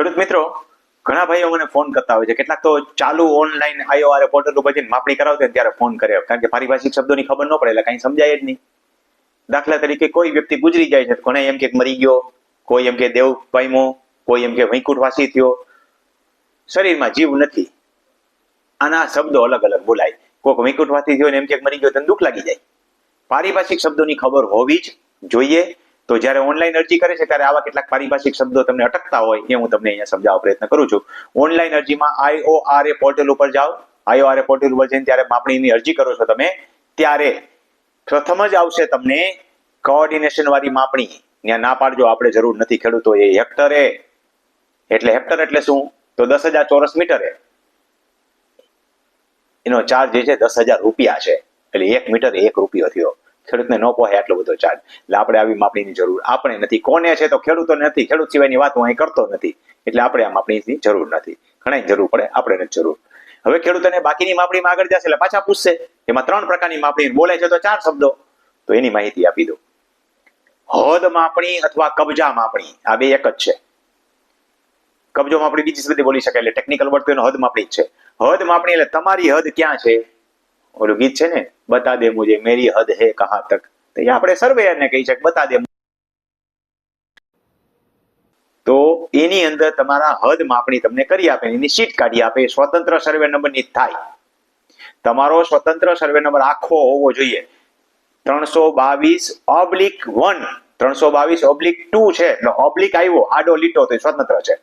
ખેડૂત મિત્રો, ઘણા ભાઈઓ મને ફોન કરતા હોય છે. કેટલાક તો ચાલુ ઓનલાઈન આઈઓઆર પોર્ટલ ઉપર જઈને માપણી કરાવते હોય ત્યારે ફોન કરે. કારણ કે પારિભાષિક શબ્દોની ખબર ન પડે, એટલે કાંઈ સમજાય જ નહીં. દાખલા તરીકે કોઈ વ્યક્તિ ગુજરી જાય છે કોને એમ કે મરી ગયો, કોઈ એમ કે દેવ પામ્યો, કોઈ એમ કે વૈકુંઠવાસી થયો. શરીરમાં જીવ નથી. આના શબ્દો અલગ અલગ બોલાય. કોઈક વૈકુંઠવાસી થયો ને એમ કે મરી ગયો તો દુઃખ લાગી જાય. પારિભાષિક શબ્દોની ખબર હોવી જ જોઈએ. તો જ્યારે ઓનલાઈન અરજી કરે છે, ત્યારે આવા કેટલાક પારિભાષિક શબ્દો તમને અટકતા હોય એ હું તમને અહીંયા સમજાવવા પ્રયત્ન કરું છું. ઓનલાઈન અરજીમાં આઈઓઆરએ પોર્ટલ ઉપર જાઓ. આઈઓઆરએ પોર્ટલ ઉપર જઈને ત્યારે માપણીની અરજી કરો છો તમે, ત્યારે પ્રથમ જ આવશે તમને કોઓર્ડિનેશન વાળી માપણી. ત્યાં ના પાડજો, આપણે જરૂર નથી ખેડૂતો, એ હેક્ટરે. એટલે હેક્ટર એટલે શું? તો દસ હજાર ચોરસ મીટરે. એનો ચાર્જ જે છે, દસ હજાર રૂપિયા છે. એટલે એક મીટર એક રૂપિયો થયો. ખેડૂતને ન પહોંચે આટલો બધો ચાર્જ એટલે આપણે આવી માપણીની જરૂર આપણે નથી. કોને છે તો ખેડૂતો નથી. ખેડૂત સિવાયની વાત હું અહીં કરતો નથી. એટલે આપણે આ માપણીની જરૂર નથી. ઘણા જરૂર પડે. આપણે નથી જરૂર. હવે ખેડૂતોને બાકીની માપણીમાં આગળ જશે એટલે પાછા પૂછશે. એમાં ત્રણ પ્રકારની માપણી બોલે છે તો ચાર શબ્દો. તો એની માહિતી આપી દો હદ માપણી અથવા કબજા માપણી. આ બે એક જ છે. કબજો માપણી બીજી સુધી બોલી શકાય એટલે ટેકનિકલ વર્ડ તો એનો હદ માપણી જ છે. હદ માપણી એટલે તમારી હદ ક્યાં છે? ઓલું ગીત છે ને? બતા દે મુજે, મેરી હદ હે કહા તક. તો એ આપણે સર્વેયરને કહી છે બતા દે તો એની અંદર તમારા હદ માપણી તમને કરી આપે, એની શીટ કાઢી આપે, સ્વતંત્ર સર્વે નંબરની થાય. તમારો સ્વતંત્ર સર્વે નંબર આખો હોવો જોઈએ. ત્રણસો બાવીસ ઓબ્લિક વન ત્રણસો બાવીસ ઓબ્લિક ટુ છે. એટલે ઓબ્લિક આવ્યો, આડો લીટો તો સ્વતંત્ર છે.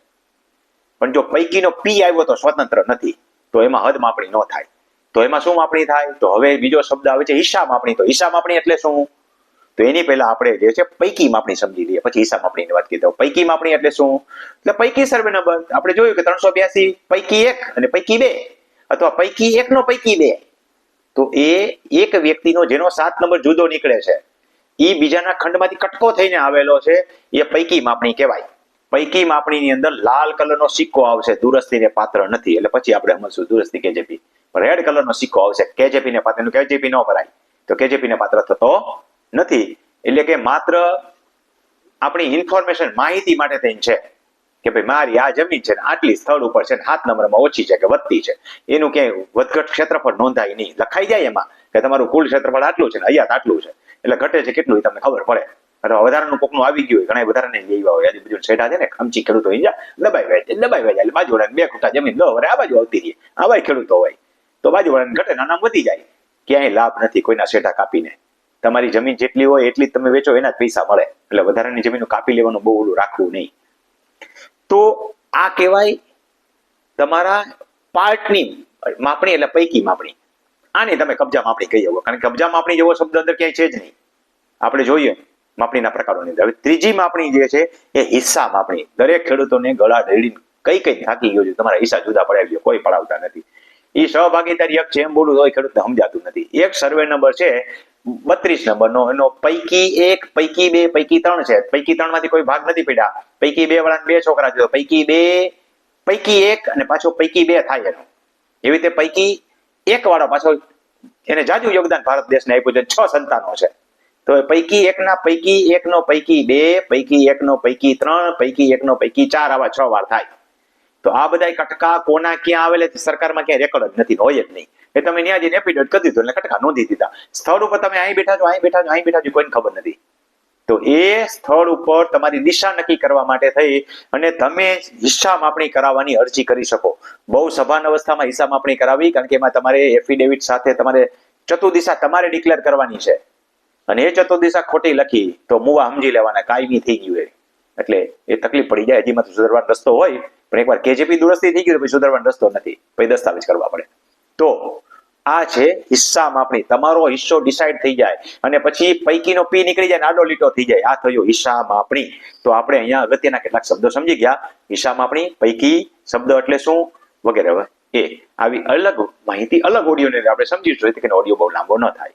પણ જો પૈકીનો પી આવ્યો તો સ્વતંત્ર નથી. તો એમાં હદ માપણી ન થાય. તો એમાં શું માપણી થાય? તો હવે બીજો શબ્દ આવે છે હિસ્સા માપણી. તો હિસ્સા માપણી એટલે શું? તો એની પહેલા આપણે જે છે પૈકી માપણી સમજી લઈએ. પછી હિસ્સા માપણીની વાત કીધો પૈકી માપણી એટલે શું? એટલે પૈકી સર્વે નંબર. આપણે જોયું કે ત્રણસો બ્યાસી, પૈકી એક અને પૈકી બે. અથવા પૈકી એક નો પૈકી બે. તો એ એક વ્યક્તિનો જેનો સાત નંબર જુદો નીકળે છે એ બીજાના ખંડમાંથી કટકો થઈને આવેલો છે, એ પૈકી માપણી કહેવાય. પૈકી માપણીની અંદર લાલ કલરનો સિક્કો આવશે દુરસ્તીને પાત્ર નથી. એટલે પછી આપણે સમજશું દુરસ્તી કેજેપી રેડ કલરનો સિક્કો આવશે. કેજેપીને ને એનું કેજેપી ન ભરાય. તો કેજેપીને પાત્ર થતો નથી. એટલે કે માત્ર આપણી ઇન્ફોર્મેશન માહિતી માટે થઈને છે. કે ભાઈ મારી આ જમીન છે આટલી સ્થળ ઉપર છે સાત નંબરમાં ઓછી છે કે વધતી છે. એનું ક્યાંય વધઘટ ક્ષેત્રફળ નોંધાય નહીં. લખાઈ જાય એમાં કે તમારું કુલ ક્ષેત્રફળ આટલું છે ને અહીંયા આટલું છે. એટલે ઘટે છે કેટલું તમને ખબર પડે. અથવા વધારાનું કોકનું આવી ગયું હોય ઘણા વધારાને લઈ હોય. હોય આજુબાજુ છેડા છે ને, ખમચી ખેડૂતો અહીંયા દબાઈ વેચે દબાઈ વેચે એટલે બાજુ બે ખૂટા જમીન લો વરે, આ બાજુ આવતી રહી. આવા ખેડૂતો હોય. તો બાજુ વાળાને ઘટે નામ વધી જાય. ક્યાંય લાભ નથી કોઈના શેઠા કાપીને. તમારી જમીન જેટલી હોય એટલી તમે વેચો, એના જ પૈસા મળે. એટલે વધારાની જમીન કાપી લેવાનું બહુ ઓલું રાખવું નહીં. તો આ કહેવાય તમારા પાર્ટની માપણી એટલે પૈકી માપણી. આને તમે કબજા માપણી કહી શકો. કારણ કે કબજા માપણી જેવો શબ્દ અંદર ક્યાંય છે જ નહીં. આપણે જોઈએ માપણીના પ્રકારોની અંદર. હવે ત્રીજી માપણી જે છે એ હિસ્સા માપણી. દરેક ખેડૂતોને ગળા ઢેડી કઈ કઈ થાકી ગયો છે તમારા હિસ્સા જુદા પડાવી દો કોઈ પડાવતા નથી. એ સહભાગીદારી એક એમ બોલું તો ખેડૂતને સમજાતું નથી. એક સર્વે નંબર છે, બત્રીસ નંબરનો એનો પૈકી એક, પૈકી બે, પૈકી ત્રણ છે. પૈકી ત્રણમાંથી કોઈ ભાગ નથી પડ્યા. પૈકી બે વાળા બે છોકરા જોયો. પૈકી બે, પૈકી એક અને પાછો પૈકી બે થાય એનો. એવી રીતે પૈકી એક વાળો પાછો એને જાજુ યોગદાન ભારત દેશને આપ્યું છે. છ સંતાનો છે. તો પૈકી એકના, પૈકી એકનો, પૈકી બે, પૈકી એકનો, પૈકી ત્રણ, પૈકી એકનો, પૈકી ચાર આવા છ વાર થાય. તો આ બધા કટકા કોના ક્યાં આવેલા છે સરકારમાં ક્યાંય રેકોર્ડ જ નથી, હોય જ નહીં. એ તમે ત્યાં જઈને એફિડેવિટ કરી દીધું, એટલે કટકા નોંધી દીધા. સ્થળ ઉપર તમે અહીં બેઠા છો, અહીં બેઠા છો, અહીં બેઠા છો, કોઈને ખબર નથી. તો એ સ્થળ ઉપર તમારી દિશા નક્કી કરવા માટે થઈ અને તમે હિસ્સા માપણી કરાવવાની અરજી કરી શકો. બહુ સભાન અવસ્થામાં હિસ્સા માપણી કરાવી, કારણ કે એમાં તમારે એફિડેવિટ સાથે તમારે ચતુર્દિશા તમારે ડિક્લેર કરવાની છે. અને એ ચતુર્દિશા ખોટી લખી, તો મુવા સમજી લેવાના, કાયમી થઈ ગયું એટલે એ તકલીફ પડી જાય, હજી માત્ર સુધારવાનો રસ્તો હોય પણ એકવાર કેજેપી દુરસ્તી થઈ ગયું પછી સુધારવાનો રસ્તો નથી. પછી દસ્તાવેજ કરવા પડે. તો આ છે હિસ્સા માપણી તમારો હિસ્સો ડિસાઈડ થઈ જાય અને પછી પૈકીનો પી નીકળી જાય આડો લીટો થઈ જાય. આ થયો હિસ્સા માપણી તો આપણે અહીંયા અગત્યના કેટલાક શબ્દો સમજી ગયા. હિસ્સા માપણી પૈકી, શબ્દ એટલે શું? વગેરે એ. આવી અલગ માહિતી, અલગ ઓડિયોને આપણે સમજીશું. કે ઓડિયો બહુ લાંબો ન થાય.